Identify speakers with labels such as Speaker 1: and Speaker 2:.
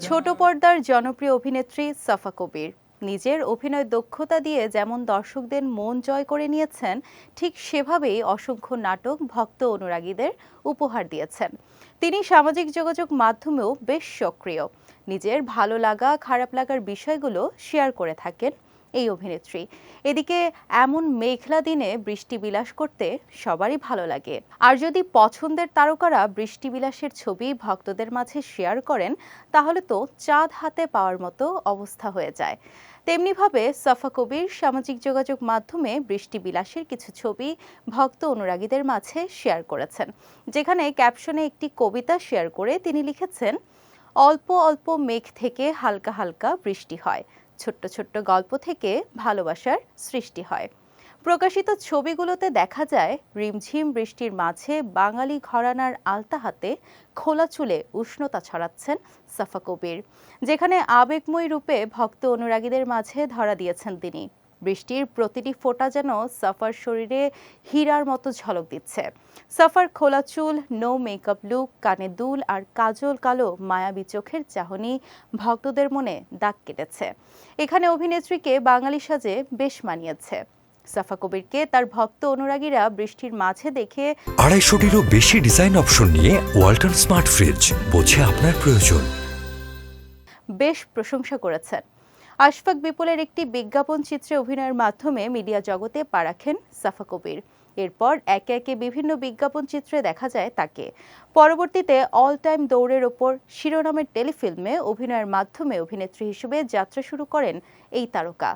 Speaker 1: ছোট পর্দার জনপ্রিয় অভিনেত্রী সাফা কবির। নিজের অভিনয় দক্ষতা দিয়ে যেমন দর্শকদের মন জয় করে নিয়েছেন, ঠিক সেভাবেই অসংখ্য নাটক ভক্ত অনুরাগীদের উপহার দিয়েছেন। তিনি সামাজিক যোগাযোগ মাধ্যমেও বেশ সক্রিয়। নিজের ভালো লাগা, খারাপ লাগার বিষয়গুলো শেয়ার করে থাকেন এই অভিনেত্রী। এদিকে এমন মেঘলা দিনে বৃষ্টি বিলাস করতে সবারই ভালো লাগে। আর যদি পছন্দের তারকারা বৃষ্টি বিলাসের ছবি ভক্তদের মাঝে শেয়ার করেন, তাহলে তো চাঁদ হাতে পাওয়ার মতো অবস্থা হয়ে যায়। তেমনিভাবে সাফা কবির সামাজিক যোগাযোগ মাধ্যমে বৃষ্টি বিলাসের কিছু ছবি ভক্ত অনুরাগীদের মাঝে শেয়ার করেছেন। যেখানে ক্যাপশনে একটি কবিতা শেয়ার করে তিনি লিখেছেন, অল্প অল্প মেঘ থেকে হালকা হালকা বৃষ্টি হয়। ছোট্ট ছোট্ট গল্প থেকে ভালোবাসার সৃষ্টি হয়। প্রকাশিত ছবিগুলোতে দেখা যায়, রিমঝিম বৃষ্টির মাঝে বাঙালি ঘরানার আলতা হাতে খোলা চুলে উষ্ণতা ছড়াচ্ছেন সাফা কবির, যেখানে আবেগময় রূপে ভক্ত অনুরাগীদের মাঝে ধরা দিয়েছেন তিনি। বৃষ্টির প্রতিটি ফোঁটা যেন সাফার শরীরে হীরার মতো ঝলক দিচ্ছে। সাফার খোলা চুল নো মেকআপ লুক কানে দুল আর কাজল কালো মায়াবী চোখের চাহনি ভক্তদের মনে দাগ কেটেছে। এখানে অভিনেত্রীকে বাঙালি সাজে বেশ মানিয়েছে। সাফা কবিরকে তার ভক্ত অনুরাগীরা বৃষ্টির মাঝে দেখে
Speaker 2: আড়াইশোটিরও বেশি ডিজাইন অপশন নিয়ে ওয়ালটন স্মার্ট ফ্রিজ বোঝে আপনার প্রয়োজন।
Speaker 1: বেশ প্রশংসা করেছেন। আশফাক বিপুলের একটি বিজ্ঞাপন চিত্রে অভিনয়ের মাধ্যমে মিডিয়া জগতে পা রাখেন সাফা কবির। এরপর একে একে বিভিন্ন বিজ্ঞাপন চিত্রে দেখা যায় তাকে। পরবর্তীতে অল টাইম দৌড়ের ওপর শিরোনামের টেলিফিল্মে অভিনয়ের মাধ্যমে অভিনেত্রী হিসেবে যাত্রা শুরু করেন এই তারকা।